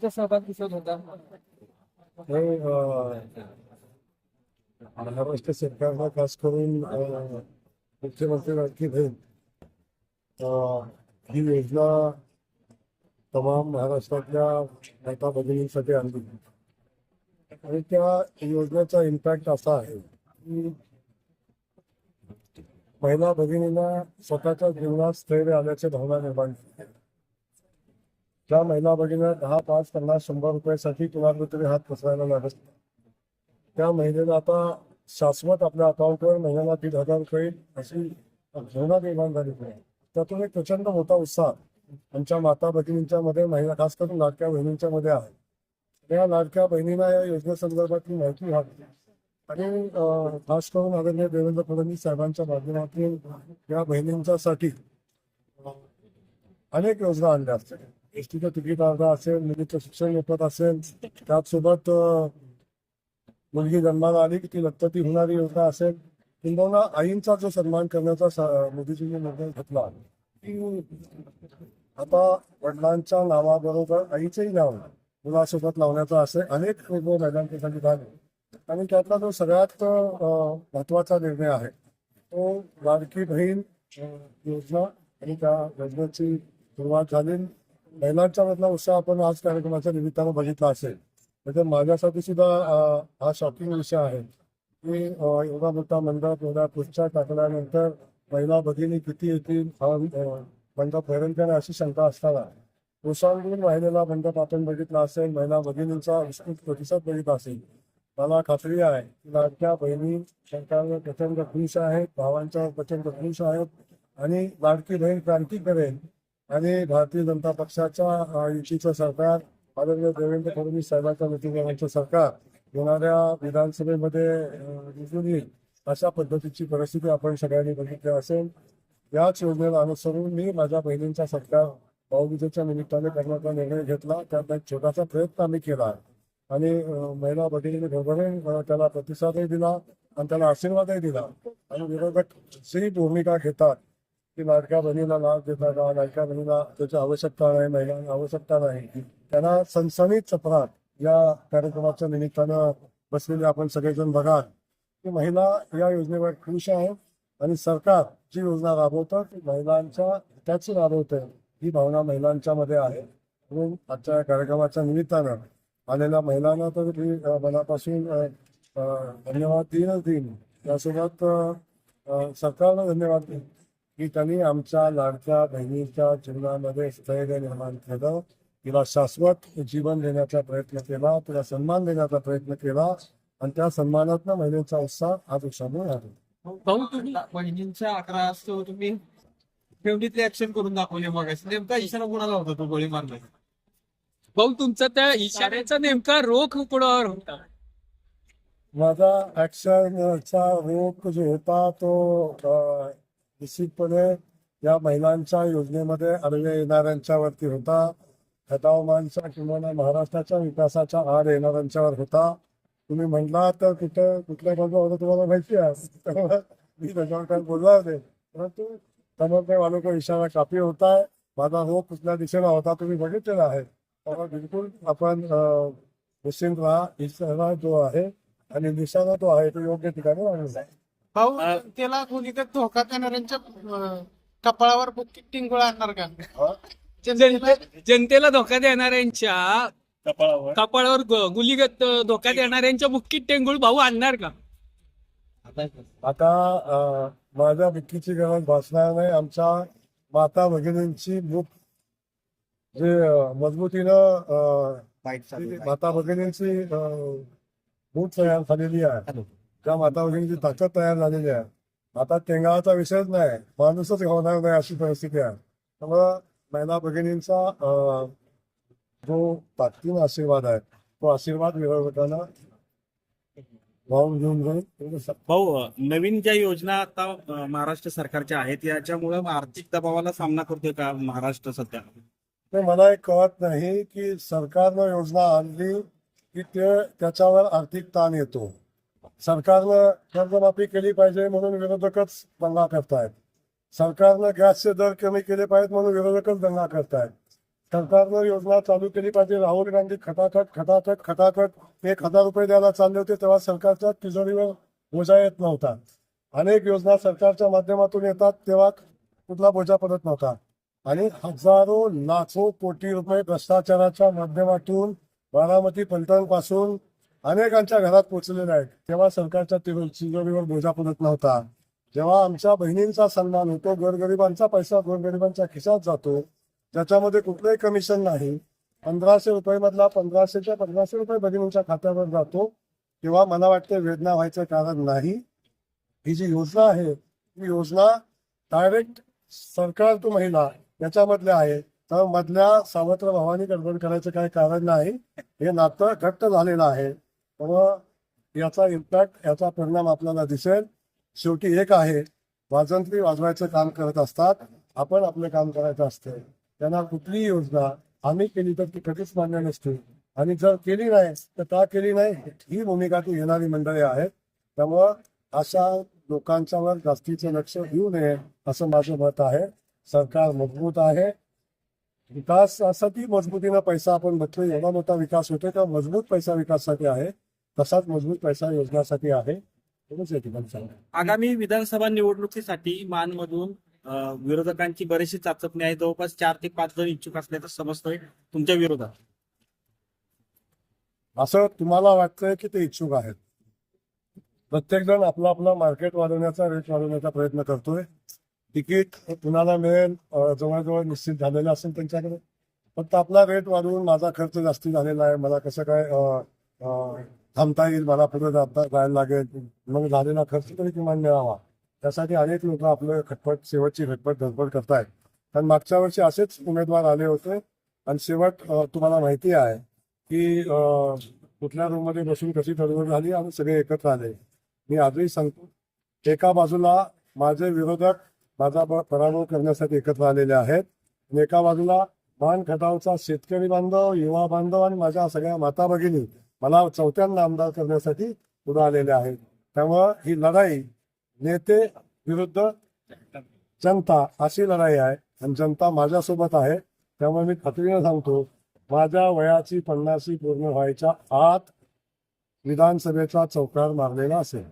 तुमचा सहभाग दिसत होता. हे महाराष्ट्र सरकारला खास करून मुख्यमंत्री लाडकी बहीण ही योजना तमाम महाराष्ट्रातल्या माता भगिनींसाठी आणली आणि त्या योजनेचा इम्पॅक्ट असा आहे की महिला भगिनींना स्वतःच्या जीवनात स्थैर्य आल्याची भावना निर्माण केली ज्या महिला भगिनी दहा पाच पन्नास शंभर रुपयासाठी कुणाकडे तरी हात पसरायला लागत त्या महिलेला आता शाश्वत आपल्या अकाउंटवर महिन्याला दीड हजार रुपये अशी भावना निर्माण झाली आहे. त्यातून एक प्रचंड मोठा उत्साह आमच्या माता भगिनींच्या मध्ये महिला खास करून लाडक्या बहिणींच्या मध्ये आहे. त्या लाडक्या बहिणींना या योजनेसंदर्भातली माहिती व्हावी आणि खास करून आदरणीय देवेंद्र फडणवीस साहेबांच्या माध्यमातून या बहिणींच्यासाठी अनेक योजना आणल्या असतील. एस टीचं तिकीट अर्धा असेल मुलीचं शिक्षण मोफत असेल त्याचसोबत मुलगी जन्माला आली की ती लखपती होणारी योजना असेल किंबहुना आईंचा जो सन्मान करण्याचा मोदीजींनी निर्णय घेतला आता वडिलांच्या नावाबरोबर आईचंही नाव मुलासोबत लावण्याचा असे अनेक निर्णय महिलांसाठी झाले आणि त्यातला जो सगळ्यात महत्त्वाचा निर्णय आहे तो लाडकी बहीण योजना आणि त्या योजनेची सुरुवात झाली महिलांच्या मधला उत्साह आपण आज कार्यक्रमाच्या निमित्तानं बघितला असेल. म्हणजे माझ्यासाठी सुद्धा हा शॉकिंग विषय आहे की एवढा मोठा मंडळ एवढा पुढच्या टाकल्यानंतर महिला भगिनी किती येतील हा मंडप भरेल का अशी शंका असताना ओसांडून वाहिलेला मंडप आपण बघितला असेल महिला भगिनींचा विस्तृत प्रतिसाद बघितला असेल. मला खात्री आहे की लाडक्या बहिणी सरकारवर प्रचंड खुश आहेत भावांच्या प्रचंड खुश आहेत आणि लाडकी बहीण क्रांती करेल आणि भारतीय जनता पक्षाच्या युतीचं सरकार आदरणीय देवेंद्र फडणवीस साहेबांच्या नेतृत्वाचं सरकार येणाऱ्या विधानसभेमध्ये निवडून येईल अशा पद्धतीची परिस्थिती आपण सगळ्यांनी बघितली असेल. याच योजनेला अनुसरून मी माझ्या बहिणींचा सत्कार भाऊबीजेच्या निमित्ताने करण्याचा निर्णय घेतला. त्यात एक छोटासा प्रयत्न आम्ही केला. आणि महिला भगिनीने भरभरून त्याला प्रतिसादही दिला आणि त्याला आशीर्वादही दिला. आणि विरोधक जी भूमिका घेतात की लाडक्या बहिणीला लाभ देता का? लाडक्या बहिणीला त्याची आवश्यकता नाही? महिलांना आवश्यकता नाही. त्यांना सणसणीत चपरात या कार्यक्रमाच्या निमित्तानं बसलेले आपण सगळेजण बघाल की महिला या योजनेवर खुश आहेत आणि सरकार जी योजना राबवतं ती महिलांच्या हिताची राबवते. ही भावना महिलांच्या मध्ये आहे. म्हणून आजच्या या कार्यक्रमाच्या निमित्तानं आलेल्या महिलांना तर मी मनापासून धन्यवाद देईनच देईन. त्यासोबत सरकारला धन्यवाद देईन. की त्यांनी आमच्या लाडक्या बहिणीच्या जीवनामध्ये स्थैर्य निर्माण केलं. तिला शाश्वत जीवन देण्याचा प्रयत्न केला तिला सन्मान देण्याचा प्रयत्न केला आणि त्या सन्मानातनं महिलेचा उत्साह आज उत्साह तुम्ही बहिणींच्या अकरा असतो तुम्ही ऍक्शन करून दाखवले मग नेमका इशारा कोणाला होता तो गोळी मारला? भाऊ तुमचा त्या इशाऱ्याचा नेमका रोख कुणावर होता? माझा ऍक्शनचा रोग जो होता तो निश्चितपणे या महिलांच्या योजनेमध्ये आडवे येणाऱ्यांच्यावरती होता. खटावमानच्या किंवा महाराष्ट्राच्या विकासाच्या आड येणाऱ्यांच्यावर होता. तुम्ही म्हटला तर कुठं कुठल्या बाजू होतं तुम्हाला माहिती आहे. मी त्याच्यावर काय बोलणार नाही. परंतु समोर वालों इशारा कापी होता माझा रोग कुठल्या दिशेला होता तुम्ही बघितलेला आहे. त्यामुळे बिलकुल आपण निश्चिंत राहा. इशारा जो आहे आणि निशाणा तो आहे तो योग्य ठिकाणी लागलेला आहे. भाऊ त्याला कोणी तर धोका देणाऱ्यांच्या कपाळावर बुक्की टिंगोळ आणणार का? जनतेला जनते- जनतेला धोका देणाऱ्यांच्या कपाळावर? ग- गुलीगत धोका देणाऱ्यांच्या बुक्कीत टेंगुळ भाऊ आणणार का? आता माझ्या बुक्कीची गरज भासणार नाही. आमच्या माता भगिनींची बुक जे मजबूतीनं माता भगिनींची बुक तयार झालेली आहे. त्या माता भगिनीची ताकद तयार झालेली आहे. आता टेंगाचा विषयच नाही. माणूसच गावणार नाही अशी परिस्थिती आहे. त्यामुळं महिला भगिनींचा जो ताकदीन आशीर्वाद आहे तो आशीर्वाद विरोधकांना वाहून घेऊन जाईल. एवढं सा- भाऊ नवीन ज्या योजना आता महाराष्ट्र सरकारच्या आहेत याच्यामुळे आर्थिक दबावाला सामना करतोय का महाराष्ट्र सध्या? ते मला एक कळत नाही की सरकारनं योजना आणली की ते त्याच्यावर आर्थिक ताण येतो. सरकारनं कर्जमाफी केली पाहिजे म्हणून विरोधकच दंगा करतायत. सरकारनं गॅसचे दर कमी केले पाहिजेत म्हणून विरोधकच दंगा करतायत. सरकारनं योजना चालू केली पाहिजे. राहुल गांधी खटाखट खटाखट खटाखट एक हजार रुपये द्यायला चालले होते तेव्हा सरकारच्या तिजोरीवर बोजा येत नव्हता. अनेक योजना सरकारच्या माध्यमातून येतात तेव्हा कुठला बोजा पडत नव्हता. आणि हजारो लाखो कोटी रुपये भ्रष्टाचाराच्या माध्यमातून बारामती पलटणपासून अनेकांच्या घरात पोहोचलेले आहेत तेव्हा सरकारच्या तिजोरीवर बोजा पडत नव्हता. जेव्हा आमच्या बहिणींचा सन्मान होतो गोरगरिबांचा पैसा गोरगरिबांच्या खिशात जातो ज्याच्यामध्ये कुठलंही कमिशन नाही. पंधराशे रुपये मधला पंधराशेच्या पंधराशे रुपये बहिणींच्या खात्यावर जातो. तेव्हा मला वाटते वेदना व्हायचं कारण नाही. ही जी योजना आहे ही योजना डायरेक्ट सरकार टू महिला याच्यामधल्या आहे. तर मधल्या सावत्र भावानी गडबड करायचं काही कारण नाही. हे नातं घट्ट झालेलं आहे. त्यामुळं याचा इम्पॅक्ट याचा परिणाम आपल्याला दिसेल. शेवटी एक आहे वाजंत्री वाजवायचं काम करत असतात आपण आपलं काम करायचं असते. त्यांना कुठलीही योजना आम्ही केली तर ती कधीच मान्य नसते. आणि जर केली नाही तर का केली नाही ही भूमिका ती घेणारी मंडळी आहेत. त्यामुळं अशा लोकांच्यावर जास्तीचं लक्ष देऊ नये असं माझं मत आहे. सरकार मजबूत आहे. विकासासाठी मजबूतीनं पैसा आपण बघतोय एवढा मोठा विकास होतोय तर मजबूत पैसा विकासासाठी आहे. तसाच मजबूत पैसा योजनासाठी आहे. एवढंच या ठिकाणी सांगतो. आगामी विधानसभा निवडणुकीसाठी मानमधून अं, विरोधकांची बरीचशी चाचपणी आहे. जवळपास चार ते पाच जण इच्छुक असल्याचं समजतंय तुमच्या विरोधात. असं तुम्हाला वाटतंय की ते इच्छुक आहेत? प्रत्येक जण आपला आपला मार्केट वाढवण्याचा रेट वाढवण्याचा प्रयत्न करतोय. तिकीट कुणाला मिळेल अं, जवळजवळ निश्चित झालेलं असेल त्यांच्याकडे. फक्त आपला रेट वाढवून माझा खर्च जास्ती झालेला आहे. मला कसं काय अं, अं, थांबता येईल मला पुढे जाता जायला लागेल. मग झालेला खर्च तरी किमान मिळावा. त्यासाठी अनेक लोक आपलं खटपट शेवटची खटपट धडपड करतायत. कारण मागच्या वर्षी असेच उमेदवार आले होते. आणि शेवट तुम्हाला माहिती आहे की कुठल्या रूममध्ये बसून कशी तडजोड झाली आणि सगळे एकत्र आले. मी आजही सांगतो एका बाजूला माझे विरोधक माझा पराभव करण्यासाठी एकत्र आलेले आहेत. आणि एका बाजूला मान खटावचा शेतकरी बांधव युवा बांधव आणि माझ्या सगळ्या माता भगिनी मला चौथ्यांदा आमदार करण्यासाठी पुढे आलेले आहेत. त्यामुळं ही लढाई नेते विरुद्ध जनता अशी लढाई आहे आणि जनता माझ्यासोबत आहे. त्यामुळे मी खात्रीनं सांगतो माझ्या वयाची पन्नासी पूर्ण व्हायच्या आत विधानसभेचा चौकार मारलेला असेल.